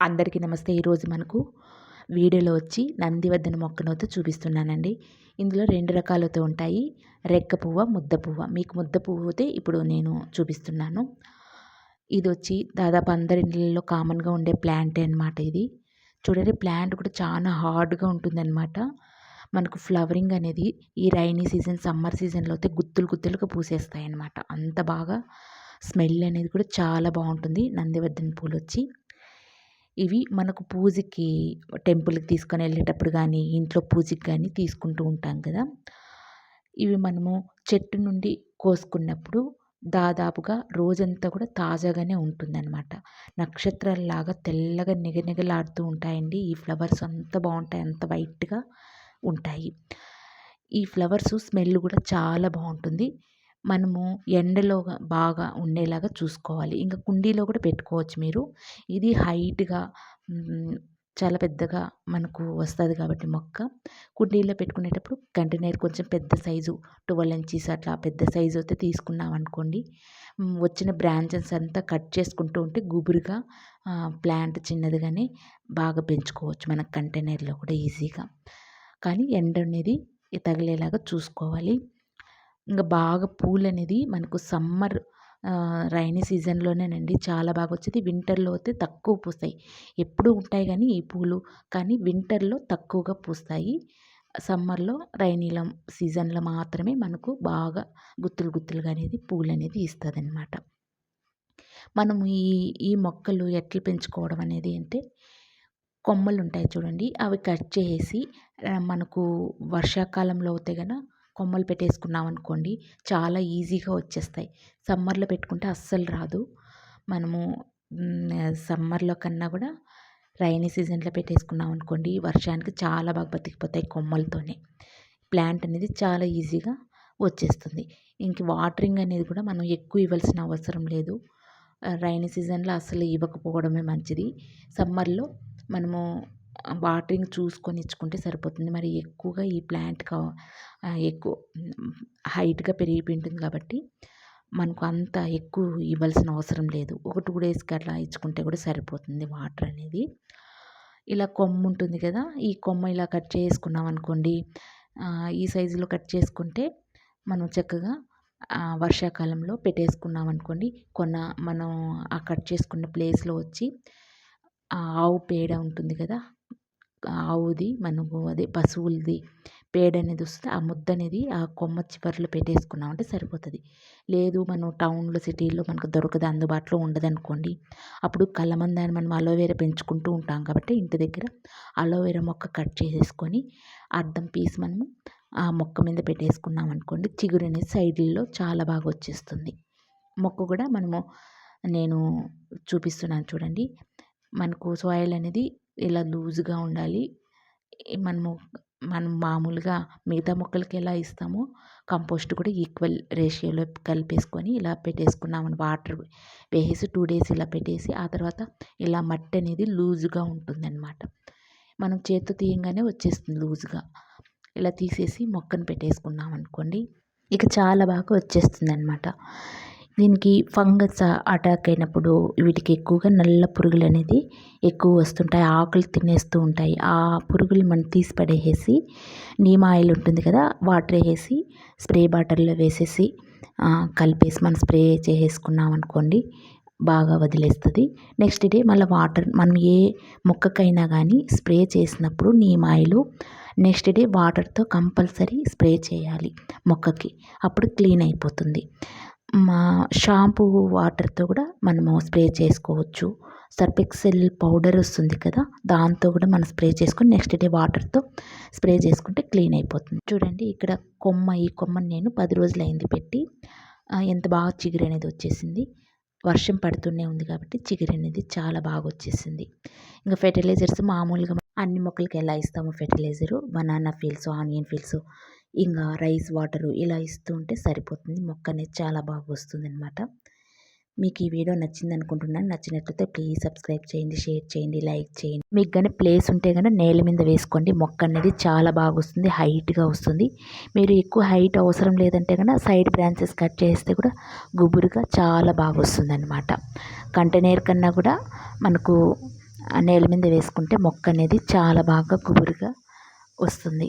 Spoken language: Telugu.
అందరికీ నమస్తే. ఈరోజు మనకు వీడియోలో వచ్చి నందివర్ధన మొక్కనతో చూపిస్తున్నానండి. ఇందులో రెండు రకాలతో ఉంటాయి. రెక్క పువ్వ ముద్ద పువ్వ. మీకు ముద్ద పువ్వు అయితే ఇప్పుడు నేను చూపిస్తున్నాను. ఇది వచ్చి దాదాపు అందరి ఇళ్ళల్లో కామన్గా ఉండే ప్లాంటే అనమాట ఇది. చూడండి ప్లాంట్ కూడా చాలా హార్డ్గా ఉంటుందన్నమాట. మనకు ఫ్లవరింగ్ అనేది ఈ రైనీ సీజన్ సమ్మర్ సీజన్లో అయితే గుత్తులు గుత్తులుగా పూసేస్తాయి అన్నమాట అంత బాగా స్మెల్ అనేది కూడా చాలా బాగుంటుంది నందివర్ధన పూలు వచ్చి ఇవి మనకు పూజకి టెంపుల్కి తీసుకొని వెళ్ళేటప్పుడు కానీ ఇంట్లో పూజకి కానీ తీసుకుంటూ ఉంటాం కదా. ఇవి మనము చెట్టు నుండి కోసుకున్నప్పుడు దాదాపుగా రోజంతా కూడా తాజాగానే ఉంటుందన్నమాట. నక్షత్రాలలాగా తెల్లగా నిగనిగలాడుతూ ఉంటాయండి. ఈ ఫ్లవర్స్ అంత బాగుంటాయి అంత వైట్గా ఉంటాయి. ఈ ఫ్లవర్స్ స్మెల్ కూడా చాలా బాగుంటుంది. మనము ఎండలో బాగా ఉండేలాగా చూసుకోవాలి. ఇంకా కుండీలో కూడా పెట్టుకోవచ్చు మీరు. ఇది హైట్గా చాలా పెద్దగా మనకు వస్తుంది కాబట్టి మొక్క. కుండీలో పెట్టుకునేటప్పుడు కంటైనర్ కొంచెం పెద్ద సైజు ట్వెల్వ్ ఇంచీస్ అట్లా పెద్ద సైజు అయితే తీసుకున్నాం అనుకోండి. వచ్చిన బ్రాంచెస్ అంతా కట్ చేసుకుంటూ ఉంటే గుబురుగా ప్లాంట్ చిన్నదిగానే బాగా పెంచుకోవచ్చు మన కంటైనర్లో కూడా ఈజీగా. కానీ ఎండ అనేది తగిలేలాగా చూసుకోవాలి. ఇంకా బాగా పూలు అనేది మనకు సమ్మర్ రైనీ సీజన్లోనేనండి చాలా బాగా వచ్చేది వింటర్లో అయితే తక్కువ పూస్తాయి. ఎప్పుడూ ఉంటాయి కానీ ఈ పూలు కానీ వింటర్లో తక్కువగా పూస్తాయి. సమ్మర్లో రైనీల సీజన్లో మాత్రమే మనకు బాగా గుత్తులు గుత్తులుగా అనేది పూలు అనేది ఇస్తుంది అనమాట మనము ఈ ఈ మొక్కలు ఎట్లా పెంచుకోవడం అనేది అంటే కొమ్మలు ఉంటాయి చూడండి అవి కట్ చేసి మనకు వర్షాకాలంలో అయితే కదా కొమ్మలు పెట్టేసుకున్నాం అనుకోండి చాలా ఈజీగా వచ్చేస్తాయి. సమ్మర్లో పెట్టుకుంటే అస్సలు రాదు. మనము సమ్మర్లో కన్నా కూడా రైనీ సీజన్లో పెట్టేసుకున్నాం అనుకోండి వర్షానికి చాలా బాగా బతికిపోతాయి కొమ్మలతోనే. ప్లాంట్ అనేది చాలా ఈజీగా వచ్చేస్తుంది. ఇంక వాటరింగ్ అనేది కూడా మనం ఎక్కువ ఇవ్వాల్సిన అవసరం లేదు. రైనీ సీజన్లో అసలు ఇవ్వకపోవడమే మంచిది. సమ్మర్లో మనము వాటరింగ్ చూసుకొని ఇచ్చుకుంటే సరిపోతుంది. మరి ఎక్కువగా ఈ ప్లాంట్ ఎక్కువ హైట్గా పెరిగిపోయింటుంది కాబట్టి మనకు అంత ఎక్కువ ఇవ్వాల్సిన అవసరం లేదు. ఒక టూ డేస్కి అట్లా ఇచ్చుకుంటే కూడా సరిపోతుంది వాటర్ అనేది. ఇలా కొమ్మ ఉంటుంది కదా ఈ కొమ్మ ఇలా కట్ చేసుకున్నాం అనుకోండి ఈ సైజులో కట్ చేసుకుంటే మనం చక్కగా వర్షాకాలంలో పెట్టేసుకున్నాం అనుకోండి కొన్న మనం ఆ కట్ చేసుకున్న ప్లేస్లో వచ్చి ఆవు పేడ ఉంటుంది కదా ఆవుది మనకు అదే పశువులది పేడ అనేది వస్తుంది. ఆ ముద్ద అనేది ఆ కొమ్మ చివరిలో పెట్టేసుకున్నామంటే సరిపోతుంది. లేదు మనం టౌన్లో సిటీలో మనకు దొరకదు అందుబాటులో ఉండదనుకోండి. అప్పుడు కలమందాన్ని మనం అలోవేరా పెంచుకుంటూ ఉంటాం కాబట్టి ఇంటి దగ్గర అలోవేరా మొక్క కట్ చేసేసుకొని అర్థం పీస్ మనము ఆ మొక్క మీద పెట్టేసుకున్నాం అనుకోండి చిగురు అనేది సైడ్లలో చాలా బాగా వచ్చేస్తుంది. మొక్క కూడా మనము నేను చూపిస్తున్నాను చూడండి. మనకు సాయిల్ అనేది ఇలా లూజ్గా ఉండాలి. మనము మనం మామూలుగా మిగతా మొక్కలకి ఎలా ఇస్తామో కంపోస్ట్ కూడా ఈక్వల్ రేషియోలో కలిపేసుకొని ఇలా పెట్టేసుకున్నామని వాటర్ వేసేసి టూ డేస్ ఇలా పెట్టేసి ఆ తర్వాత ఇలా మట్టి అనేది లూజ్గా ఉంటుందన్నమాట. మనం చేతితో తీయంగానే వచ్చేస్తుంది లూజ్గా ఇలా తీసేసి మొక్కను పెట్టేసుకున్నాం అనుకోండి ఇక చాలా బాగా వచ్చేస్తుంది అనమాట దీనికి ఫంగస్ అటాక్ అయినప్పుడు వీటికి ఎక్కువగా నల్ల పురుగులు అనేది ఎక్కువ వస్తుంటాయి ఆకులు తినేస్తూ ఉంటాయి. ఆ పురుగులు మనం తీసి పడేసేసి నీమ్ ఆయిల్ ఉంటుంది కదా వాటర్ వేసి స్ప్రే బాటిల్లో వేసేసి కలిపేసి మనం స్ప్రే చేసేసుకున్నాం అనుకోండి బాగా వదిలేస్తుంది. నెక్స్ట్ డే మళ్ళీ వాటర్ మనం ఏ మొక్కకైనా కానీ స్ప్రే చేసినప్పుడు నీమ్ ఆయిల్ నెక్స్ట్ డే వాటర్తో కంపల్సరీ స్ప్రే చేయాలి మొక్కకి. అప్పుడు క్లీన్ అయిపోతుంది. మా షాంపూ వాటర్తో కూడా మనము స్ప్రే చేసుకోవచ్చు. సర్ఫెక్సెల్ పౌడర్ వస్తుంది కదా దాంతో కూడా మనం స్ప్రే చేసుకుని నెక్స్ట్ డే వాటర్తో స్ప్రే చేసుకుంటే క్లీన్ అయిపోతుంది. చూడండి ఇక్కడ కొమ్మ ఈ కొమ్మని నేను పది రోజులు అయింది పెట్టి ఎంత బాగా చిగురు అనేది వచ్చేసింది. వర్షం పడుతూనే ఉంది కాబట్టి చిగురు అనేది చాలా బాగా వచ్చేసింది. ఇంకా ఫెర్టిలైజర్స్ మామూలుగా అన్ని మొక్కలకి ఎలా ఇస్తాము fertiliser banana peels onion peels ఇంకా రైస్ వాటరు ఇలా ఇస్తూ ఉంటే సరిపోతుంది. మొక్క అనేది చాలా బాగా వస్తుంది అనమాట మీకు ఈ వీడియో నచ్చింది అనుకుంటున్నాను. నచ్చినట్లయితే ప్లీజ్ సబ్స్క్రైబ్ చేయండి షేర్ చేయండి లైక్ చేయండి. మీకు కానీ ప్లేస్ ఉంటే కానీ నేల మీద వేసుకోండి. మొక్క అనేది చాలా బాగా వస్తుంది హైట్గా వస్తుంది. మీరు ఎక్కువ హైట్ అవసరం లేదంటే కనుక సైడ్ బ్రాంచెస్ కట్ చేస్తే కూడా గుబురుగా చాలా బాగా వస్తుంది అనమాట కంటైనర్ కన్నా కూడా మనకు నేల మీద వేసుకుంటే మొక్క అనేది చాలా బాగా గుబురుగా వస్తుంది.